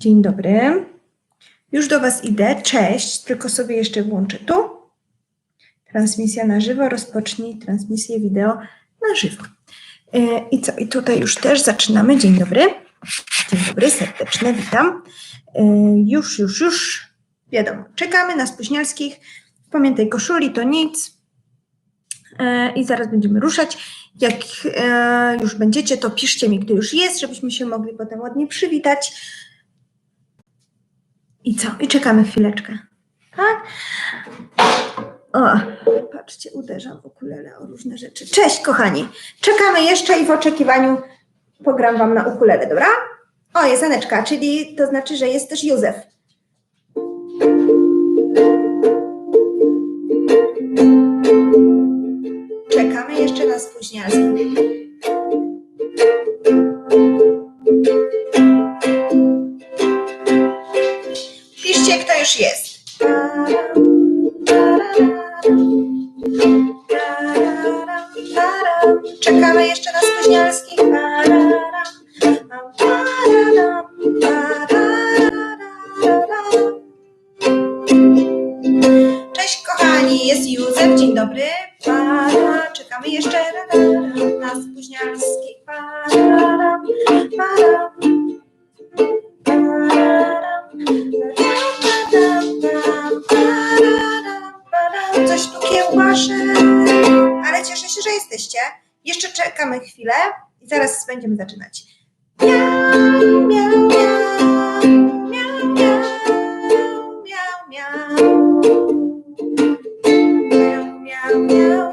Dzień dobry. Już do Was idę. Cześć. Tylko sobie jeszcze włączę tu. Transmisja na żywo. Rozpocznij transmisję wideo na żywo. E, I co? I tutaj już też zaczynamy. Dzień dobry. Dzień dobry, serdeczne, witam. E, Już, już, już. Wiadomo, czekamy na spóźnialskich. Pamiętaj, koszuli to nic. E, I zaraz będziemy ruszać. Jak już będziecie, to piszcie mi, gdy już jest, żebyśmy się mogli potem ładnie przywitać. I co? I czekamy chwileczkę. Tak? O, patrzcie, uderzam ukulele o różne rzeczy. Cześć, kochani. Czekamy jeszcze i w oczekiwaniu pogram wam na ukulele, dobra? O, jest Aneczka, czyli to znaczy, że jest też Józef. Czekamy jeszcze na spóźnialskich. Jeszcze czekamy chwilę i zaraz będziemy zaczynać. Miau, miau, miau, miau, miau, miau, miau. Miau, miau, miau,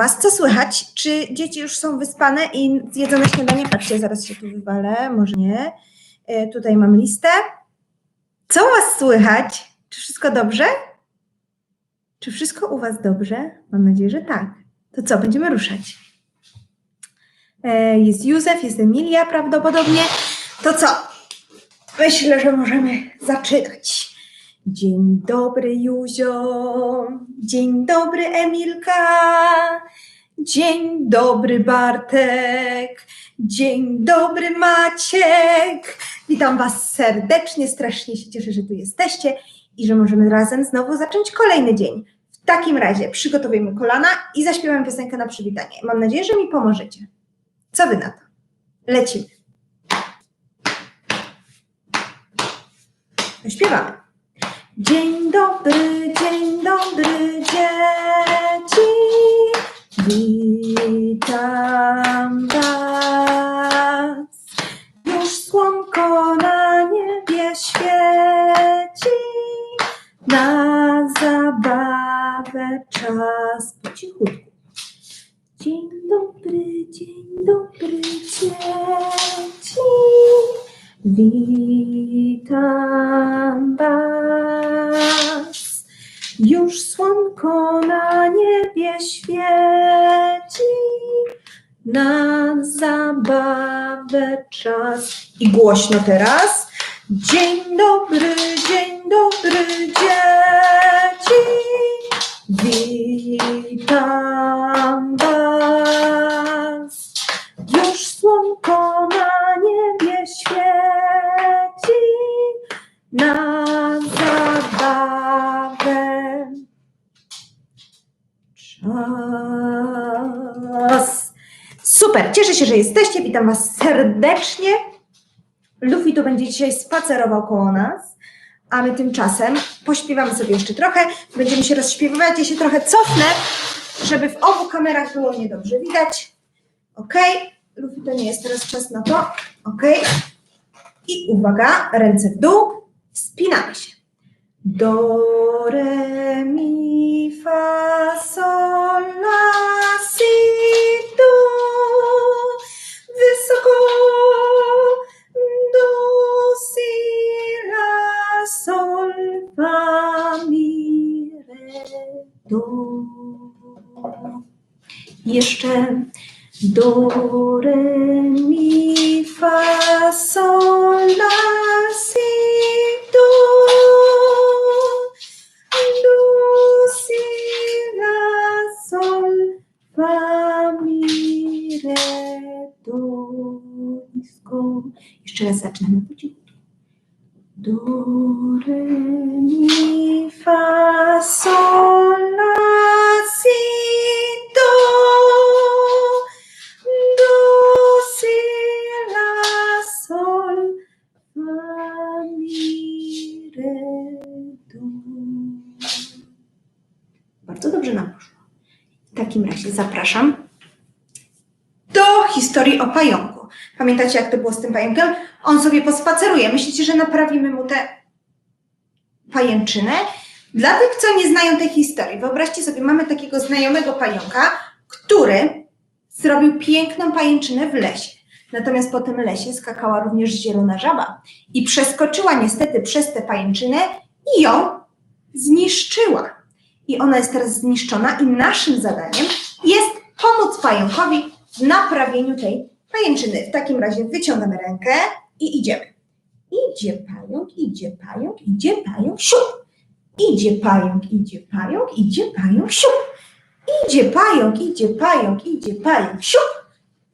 was? Co słychać? Czy dzieci już są wyspane i zjedzone śniadanie? Patrzcie, zaraz się tu wywalę, może nie. E, tutaj mam listę. Co was słychać? Czy wszystko dobrze? Czy wszystko u was dobrze? Mam nadzieję, że tak. To co, będziemy ruszać. E, Jest Józef, jest Emilia prawdopodobnie. To co? Myślę, że możemy zaczynać. Dzień dobry, Józio. Dzień dobry, Emilka. Dzień dobry, Bartek. Dzień dobry, Maciek. Witam Was serdecznie, strasznie się cieszę, że tu jesteście i że możemy razem znowu zacząć kolejny dzień. W takim razie przygotowujemy kolana i zaśpiewam piosenkę na przywitanie. Mam nadzieję, że mi pomożecie. Co Wy na to? Lecimy. Śpiewamy. Dzień dobry, dzień dobry, dzieci. Witam Was. Już słonko na niebie świeci. Na zabawę czas po cichutku. Dzień dobry, dzień dobry, dzieci. Witam głośno teraz. Dzień dobry, dzień dobry, dzieci. Witam Was. Już słonko na niebie świeci. Na zabawę czas. Super, cieszę się, że jesteście. Witam Was serdecznie. Luffy tu będzie dzisiaj spacerował koło nas, a my tymczasem pośpiewamy sobie jeszcze trochę. Będziemy się rozśpiewywać. Ja się trochę cofnę, żeby w obu kamerach było mnie dobrze widać. Ok, Luffy to nie jest teraz czas na to. Ok. I uwaga, ręce w dół, spinamy się. Do, re, mi, fa, sol, la, do. Jeszcze do, re, mi, fa, sol, la, si, do. Do, si, la, sol, fa, mi, re, do, nisko. Jeszcze raz zaczynamy po cichu. Do, re, mi, fa, sol, la, si, do. Do, si, la, sol, fa, mi, re, do. Bardzo dobrze nam poszło. W takim razie zapraszam do historii o pająku. Pamiętacie, jak to było z tym pająkiem? On sobie pospaceruje. Myślicie, że naprawimy mu tę pajęczynę? Dla tych, co nie znają tej historii, wyobraźcie sobie, mamy takiego znajomego pająka, który zrobił piękną pajęczynę w lesie. Natomiast po tym lesie skakała również zielona żaba i przeskoczyła niestety przez tę pajęczynę i ją zniszczyła. I ona jest teraz zniszczona i naszym zadaniem jest pomóc pająkowi w naprawieniu tej pajęczyny. W takim razie wyciągamy rękę i idziemy. Idzie pająk, idzie pająk, idzie pająk, siup. Idzie pająk, idzie pająk, idzie pająk, siup. Idzie pająk, idzie pająk, idzie pająk, siup.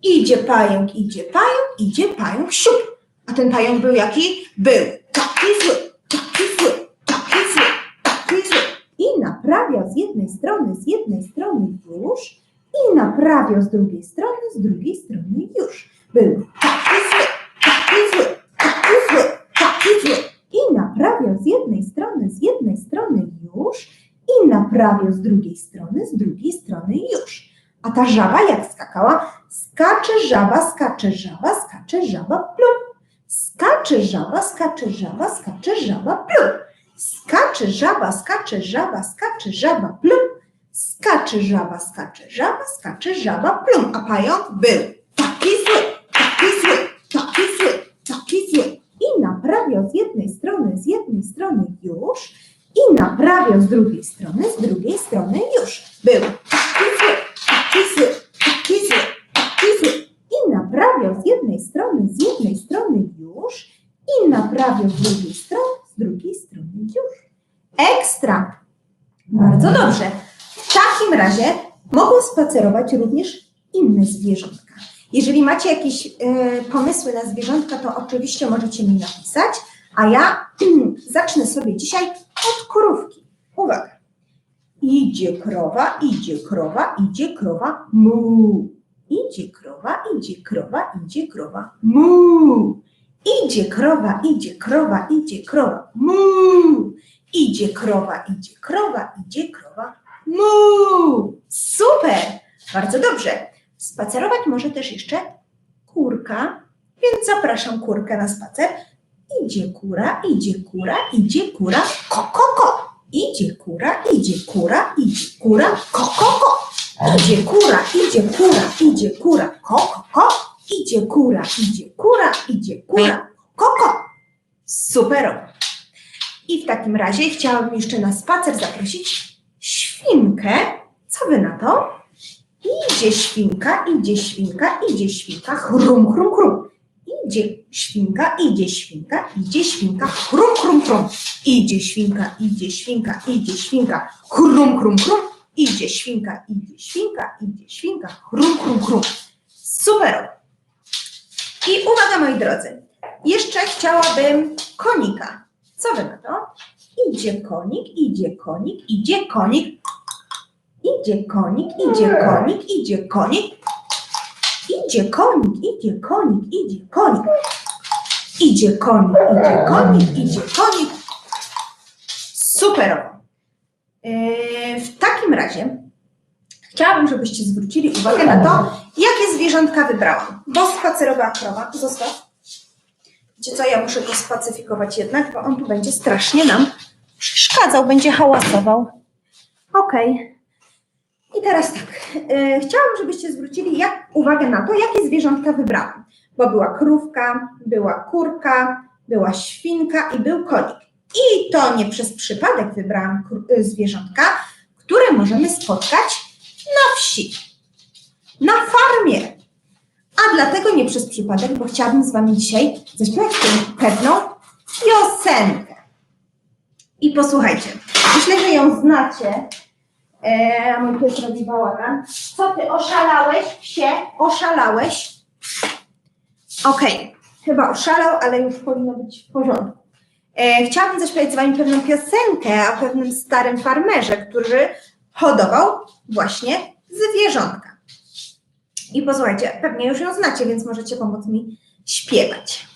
Idzie pająk, idzie pająk, idzie pająk, siup. A ten pająk był jaki? Był taki zły, taki zły, taki zły, taki zły. I naprawiał z jednej strony, z jednej strony już i naprawiał z drugiej strony, z drugiej strony już. Był taki zły, taki zły, taki zły, taki zły. I naprawiał z jednej strony, z jednej strony już i naprawiał z drugiej strony, z drugiej strony już. A ta żaba jak skakała? Skacze żaba, skacze żaba, skacze żaba, plum. Skacze żaba, skacze żaba, skacze żaba, plum. Skacze żaba, skacze żaba, skacze żaba, plum. Skacze żaba, skacze żaba, skacze żaba, plum. A pająk był taki zły, taki zły, taki zły, taki zły. I naprawiał z jednej strony, z jednej strony już i naprawiał z drugiej strony, z drugiej strony już. Był taki zły, taki zły, taki zły, taki zły. I naprawiał z jednej strony, z jednej strony już i naprawiał z drugiej strony, z drugiej strony już. Ekstra! Bardzo dobrze. Razie mogą spacerować również inne zwierzątka. Jeżeli macie jakieś e, pomysły na zwierzątka, to oczywiście możecie mi napisać, a ja zacznę sobie dzisiaj od krówki. Uwaga. Idzie krowa, idzie krowa, idzie krowa, mu. Idzie krowa, idzie krowa, idzie krowa, mu. Idzie krowa, idzie krowa, idzie krowa, mu. Idzie krowa, idzie krowa, idzie krowa, mu. Super! Bardzo dobrze. Spacerować może też jeszcze kurka, więc zapraszam kurkę na spacer. Idzie kura, idzie kura, idzie kura, ko, ko, ko. Idzie kura, idzie kura, idzie kura, ko, ko, ko. Idzie kura, idzie kura, idzie kura, ko, ko. Idzie kura, idzie kura, idzie kura, ko, ko. I w takim razie chciałabym jeszcze na spacer zaprosić świnkę. Co wy na to? Idzie świnka, idzie świnka, idzie świnka, chrum, chrum, chrum. Idzie świnka, idzie świnka, idzie świnka, chrum, chrum, chrum. Idzie świnka, idzie świnka, idzie świnka, chrum, chrum, chrum. Idzie świnka, idzie świnka, idzie świnka, chrum, chrum, chrum. Super. I uwaga moi drodzy, jeszcze chciałabym konika. Co wy na to? Idzie konik, idzie konik, idzie konik, Idzie konik, idzie konik, idzie konik. Idzie konik, idzie konik, idzie konik. Idzie konik, idzie konik, idzie konik. Super. Yy, W takim razie chciałabym, żebyście zwrócili uwagę na to, jakie zwierzątka wybrałam. Bo spacerowała krowa, zostaw. Wiecie co, ja muszę go spacyfikować jednak, bo on tu będzie strasznie nam przeszkadzał, będzie hałasował. Okej. I teraz tak, e, chciałam, żebyście zwrócili jak, uwagę na to, jakie zwierzątka wybrałam. Bo była krówka, była kurka, była świnka i był konik. I to nie przez przypadek wybrałam e, zwierzątka, które możemy spotkać na wsi, na farmie. A dlatego nie przez przypadek, bo chciałabym z Wami dzisiaj zaśpiewać pewną piosenkę. I posłuchajcie, myślę, że ją znacie. Eee, mój pies robi bałagan. Co ty, oszalałeś, psie? Oszalałeś? Okej, chyba oszalał, ale już powinno być w porządku. E, chciałabym zaśpiewać z Wami pewną piosenkę o pewnym starym farmerze, który hodował właśnie zwierzątka. I posłuchajcie, pewnie już ją znacie, więc możecie pomóc mi śpiewać.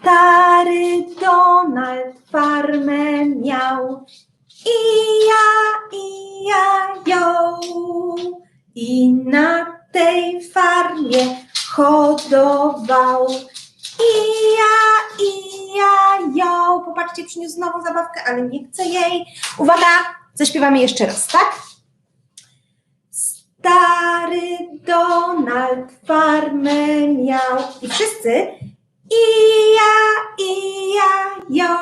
Stary Donald farmę miał i ja, i ja ją. I na tej farmie hodował i ja, i ja ją. Popatrzcie, przyniósł znowu zabawkę, ale nie chcę jej. Uwaga, zaśpiewamy jeszcze raz, tak? Stary Donald farmę miał. I wszyscy. I ja, i ja ją.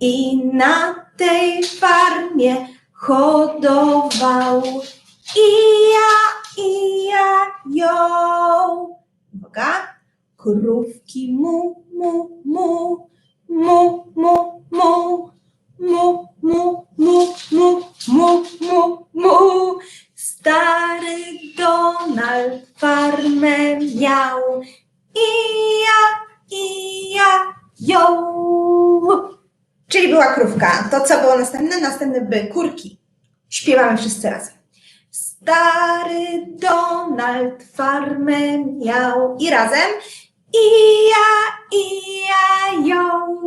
I na tej farmie hodował. I ja, ją. Uwaga. Krówki mu, mu, mu, mu, mu, mu, mu, mu, mu, mu, mu, mu, mu. Stary Donald farmę miał i ja, i ja ją. Czyli była krówka. To co było następne? Następne były kurki. Śpiewamy wszyscy razem. Stary Donald farmę miał i razem i ja, i ja ją.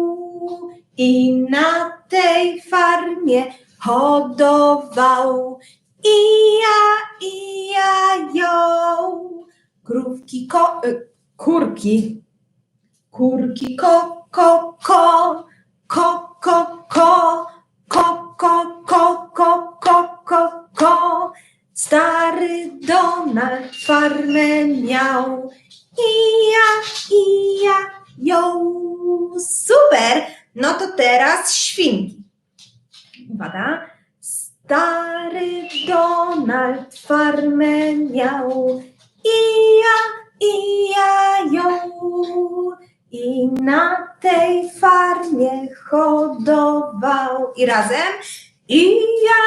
I na tej farmie hodował i ja, i ja ją. Krówki, ko, y, kurki, kurki, ko, ko, ko, ko, ko, ko, ko, ko, ko, ko, ko, ko, ko. Stary Donald farmę miał i ja, i ja ją. Super! No to teraz świnki. Uwaga. Stary Donald farmę miał ja, i ja ją. I na tej farmie hodował. I razem. I ja,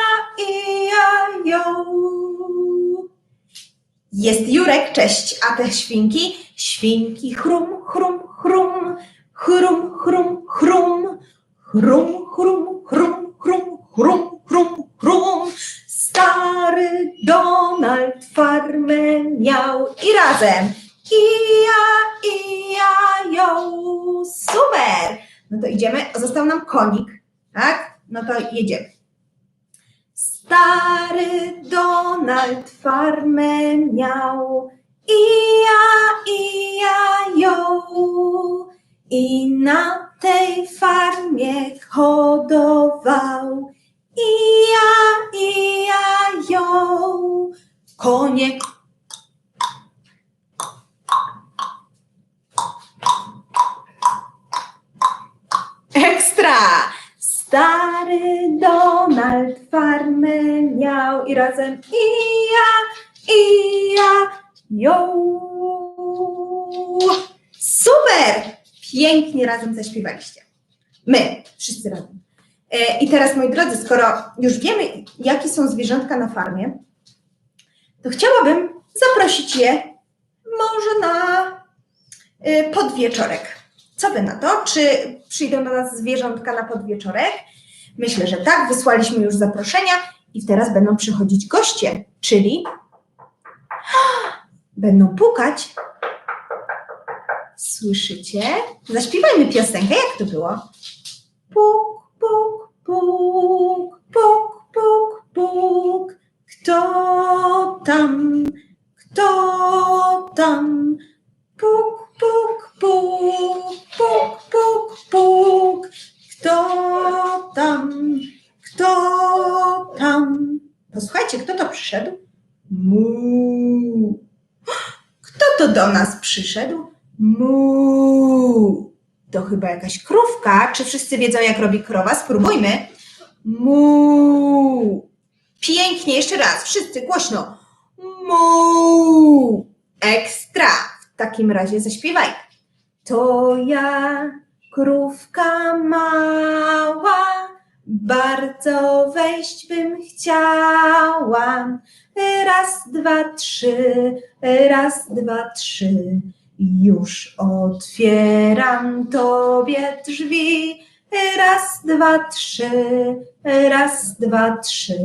i ja ją. Jest Jurek, cześć. A te świnki? Świnki chrum, chrum, chrum. Chrum, chrum, chrum. Chrum, chrum, chrum, chrum, chrum, chrum, chrum. Stary Donald farmę miał i razem. Kija, ija, jo. Super! No to idziemy. Został nam konik, tak? No to jedziemy. Stary Donald farmę miał. Ija, ija, jo. I na tej farmie hodował. Ija, ija, jo. Koniek Stary Donald farmę miał i razem i ja, i ja ją. Super! Pięknie razem zaśpiewaliście. My, wszyscy razem. E, I teraz, moi drodzy, skoro już wiemy, jakie są zwierzątka na farmie, to chciałabym zaprosić je może na y, podwieczorek. Co wy na to? Czy przyjdą do nas zwierzątka na podwieczorek? Myślę, że tak. Wysłaliśmy już zaproszenia i teraz będą przychodzić goście, czyli będą pukać. Słyszycie? Zaśpiewajmy piosenkę. Jak to było? Puk, puk, puk, przyszedł? Mu. To chyba jakaś krówka. Czy wszyscy wiedzą, jak robi krowa? Spróbujmy. Mu. Pięknie, jeszcze raz, wszyscy głośno. Mu. Ekstra. W takim razie zaśpiewaj. To ja, krówka mała, bardzo wejść bym chciała. Raz, dwa, trzy, raz, dwa, trzy. Już otwieram tobie drzwi. Raz, dwa, trzy, raz, dwa, trzy.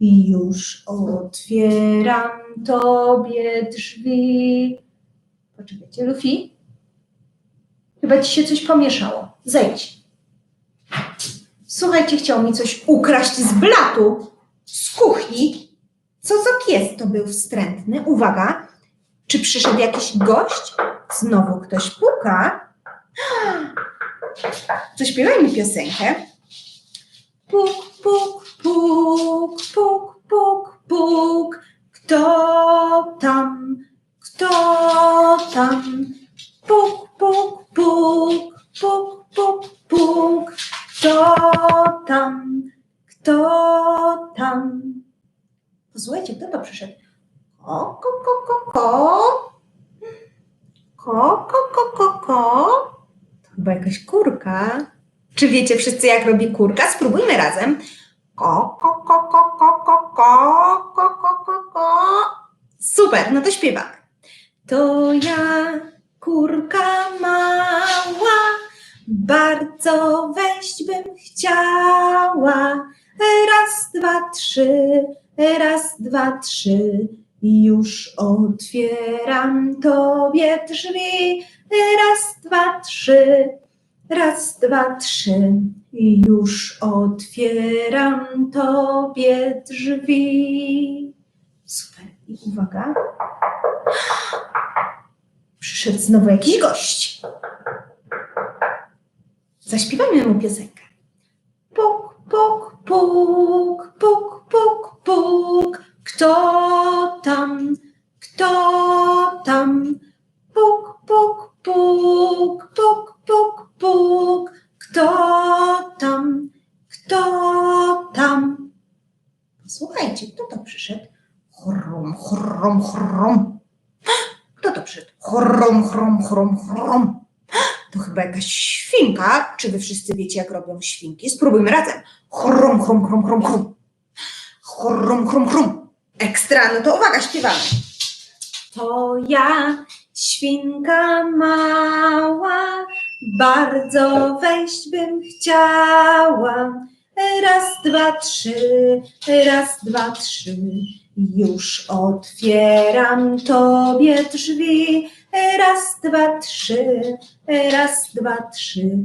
Już otwieram tobie drzwi. Poczekajcie, Lufi. Chyba ci się coś pomieszało. Zejdź. Słuchajcie, chciał mi coś ukraść z blatu, z kuchni. Co za pies to był wstrętny? Uwaga, czy przyszedł jakiś gość? Znowu ktoś puka. Zaśpiewaj mi piosenkę. Puk, puk, puk, puk, puk, puk. Kto tam? Kto tam? Puk, puk, puk, puk, puk, puk. Kto tam? Kto tam? Posłuchajcie, kto to przyszedł? Ko, ko, ko, ko, ko. Ko, ko, ko, ko, ko. To chyba jakaś kurka. Czy wiecie wszyscy, jak robi kurka? Spróbujmy razem. Ko, ko, ko, ko, ko, ko, ko, ko, ko, ko, ko. Super, no to śpiewamy. To ja, kurka mała, bardzo wejść bym chciała. Raz, dwa, trzy, raz, dwa, trzy. Już otwieram tobie drzwi. Raz, dwa, trzy, raz, dwa, trzy. Już otwieram tobie drzwi. Super. I uwaga. Przyszedł znowu jakiś gość. Zaśpiewajmy mu piosenkę. Puk, puk, puk, puk, puk. Kto tam? Kto tam? Puk, puk, puk, puk, puk, puk. Kto tam? Kto tam? Posłuchajcie, kto to przyszedł? Chrom, chrom, chrom. Kto to przyszedł? Chrom, chrom, chrom, chrom. To chyba jakaś świnka. Czy wy wszyscy wiecie, jak robią świnki? Spróbujmy razem. Chrom, chrom, chrom, chrom, chrom. Chrom, chrom, chrom. Ekstra, no to uwaga, śpiewamy. To ja, świnka mała, bardzo wejść bym chciała. Raz, dwa, trzy, raz, dwa, trzy. Już otwieram tobie drzwi. Raz, dwa, trzy, raz, dwa, trzy.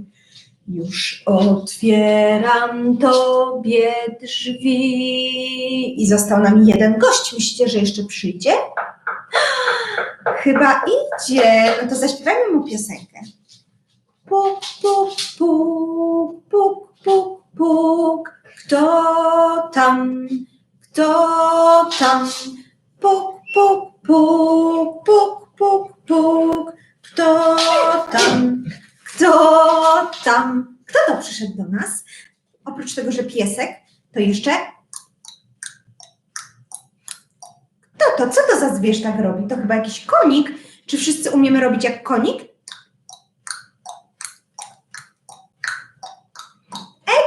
Już otwieram tobie drzwi. I został nam jeden gość. Myślicie, że jeszcze przyjdzie? Chyba idzie. No to zaśpiewajmy mu piosenkę. Puk, puk, puk, puk, puk, puk. Kto tam? Kto tam? Puk, puk, puk, puk, puk, puk. Kto tam? Kto tam? Kto to przyszedł do nas? Oprócz tego, że piesek, to jeszcze. Kto to? Co to za zwierz tak robi? To chyba jakiś konik. Czy wszyscy umiemy robić jak konik?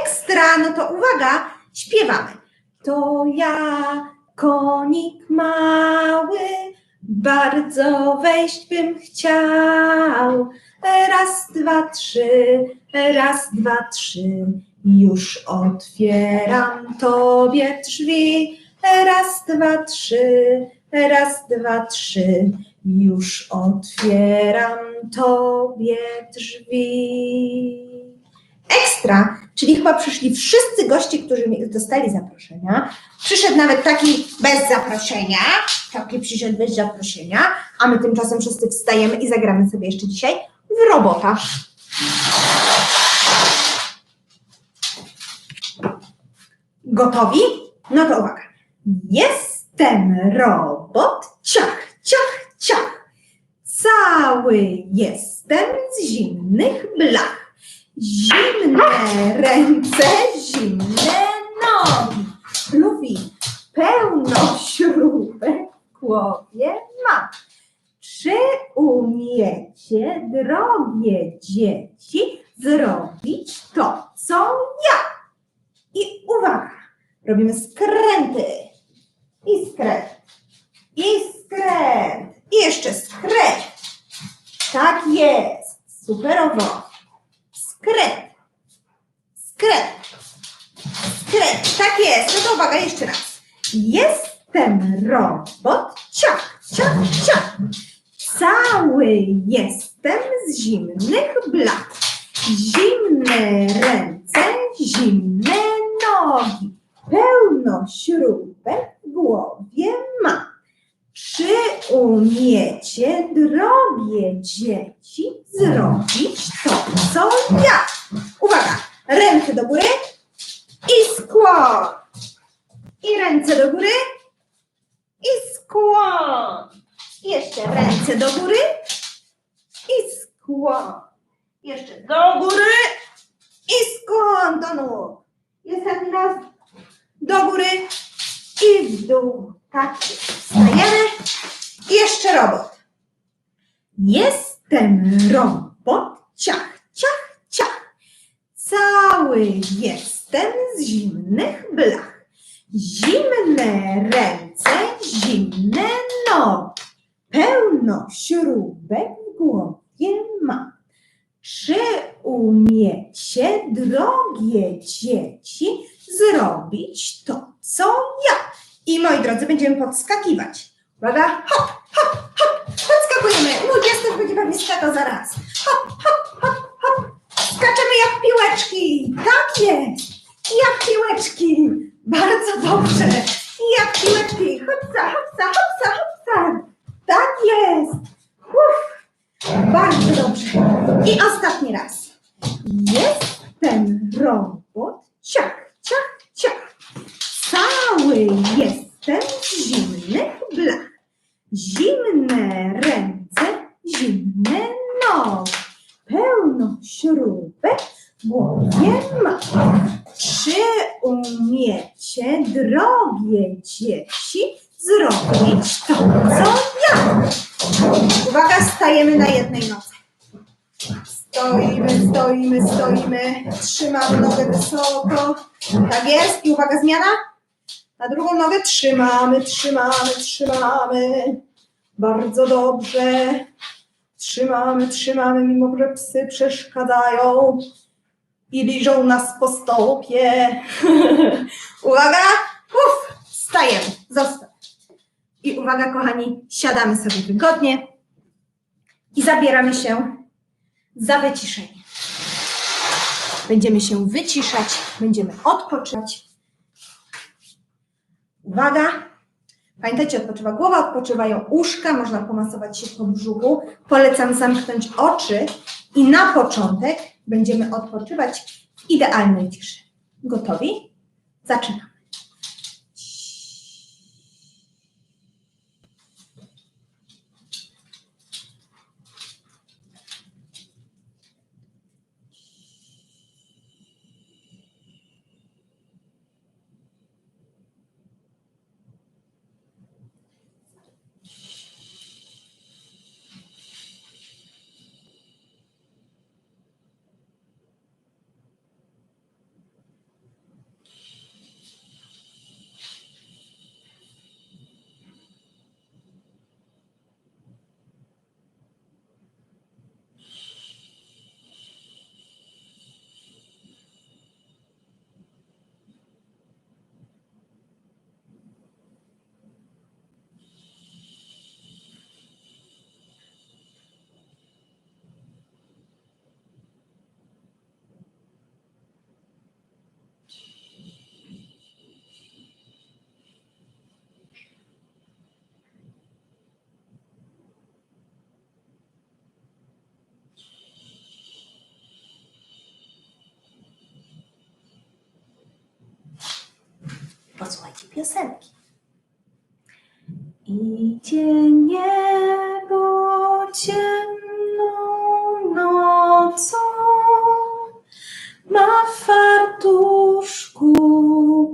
Ekstra! No to uwaga, śpiewamy. To ja, konik mały, bardzo wejść bym chciał. Raz, dwa, trzy, raz, dwa, trzy. Już otwieram tobie drzwi. Raz, dwa, trzy, raz, dwa, trzy. Już otwieram tobie drzwi. Ekstra! Czyli chyba przyszli wszyscy goście, którzy dostali zaproszenia. Przyszedł nawet taki bez zaproszenia. Taki przyszedł bez zaproszenia. A my tymczasem wszyscy wstajemy i zagramy sobie jeszcze dzisiaj w robota. Gotowi? No to uwaga. Jestem robot, ciach, ciach, ciach. Cały jestem z zimnych blach. Zimne ręce, zimne nogi. Luffy, pełno śrubek w głowie ma. Czy umiecie, drogie dzieci, zrobić to, co ja? I uwaga, robimy skręty. I skręt. I skręt. I jeszcze skręt. Tak jest. Superowo. Skręt. Skręt. Skręt. Tak jest. No to uwaga, jeszcze raz. Jestem robot. Ciach, ciach, ciach. Cały jestem z zimnych blach. Zimne ręce, zimne nogi. Pełno śrubek w głowie mam. Czy umiecie, drogie dzieci, zrobić to, co ja? Uwaga, ręce do góry i skłon. I ręce do góry i skłon. Jeszcze ręce do góry i skłon. Jeszcze do góry i skłon do nóg. I raz do góry i w dół. Tak, wstajemy. I jeszcze robot. Jestem robot, ciach, ciach, ciach. Cały jestem z zimnych blach. Zimne ręce, zimne nogi. Pełno śrubek w głowie mam. Czy umiecie, drogie dzieci, zrobić to, co ja? I moi drodzy, będziemy podskakiwać. Uwaga, hop, hop, hop, podskakujemy. Mój piesek będzie pewnie skakał zaraz. Hop, hop, hop, hop. Skaczemy jak piłeczki. Tak jest. Jak piłeczki. Bardzo dobrze. Jak piłeczki. Hopsa, hopsa, hopsa, hopsa. Tak jest. Uff. Bardzo dobrze. I ostatni raz. Jestem robot. Ciach, ciach, ciach. Cały jestem z zimnych blach. Zimne ręce, zimne nogi. Pełno śrubek głowie mam. Czy umiecie, drogie dzieci, zrobić to, co ja? Uwaga, stajemy na jednej nodze. Stoimy, stoimy, stoimy. Trzymamy nogę wysoko. Tak jest. I uwaga, zmiana. Na drugą nogę trzymamy, trzymamy, trzymamy. Bardzo dobrze. Trzymamy, trzymamy, mimo że psy przeszkadzają i liżą nas po stopie. uwaga. Uf, wstajemy. Zostaw. I uwaga, kochani, siadamy sobie wygodnie i zabieramy się za wyciszenie. Będziemy się wyciszać, będziemy odpoczywać. Uwaga! Pamiętajcie, odpoczywa głowa, odpoczywają uszka, można pomasować się po brzuchu. Polecam zamknąć oczy i na początek będziemy odpoczywać w idealnej ciszy. Gotowi? Zaczynamy. posłuchajcie piosenki. Idzie niebo ciemną nocą, ma w fartuszku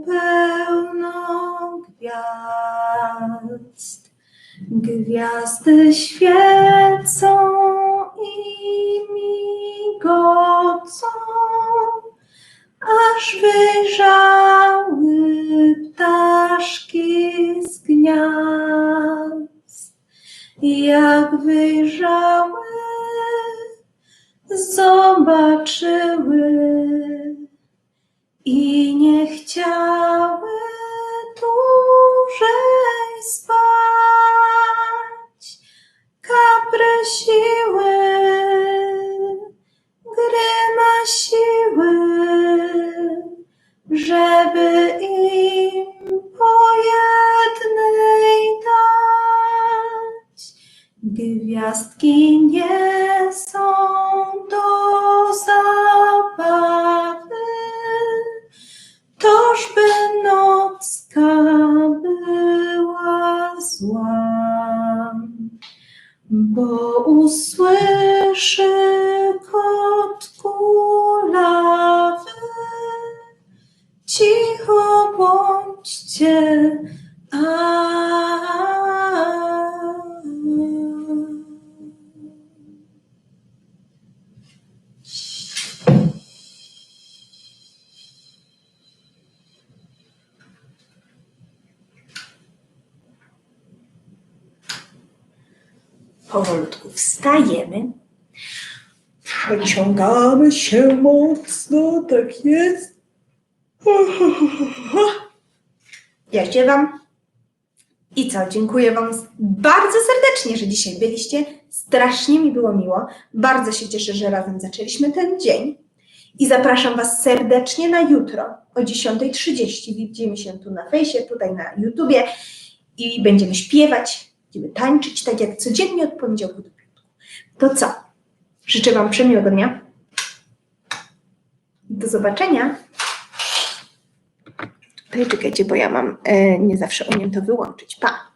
pełno gwiazd. Gwiazdy świecą wyjrzały, zobaczyły i nie chciały dłużej spać. Kaprysiły, grymasiły, żeby ask Powolutku wstajemy. Przeciągamy się mocno, tak jest. Ja śpiewam. I co, dziękuję Wam bardzo serdecznie, że dzisiaj byliście. Strasznie mi było miło. Bardzo się cieszę, że razem zaczęliśmy ten dzień. I zapraszam Was serdecznie na jutro o 10.30. Widzimy się tu na fejsie, tutaj na YouTubie i będziemy śpiewać, będziemy tańczyć tak jak codziennie od poniedziałku do piątku. To co? Życzę Wam przemiłego dnia. Do zobaczenia. Tutaj czekajcie, bo ja mam, e, nie zawsze umiem to wyłączyć. Pa!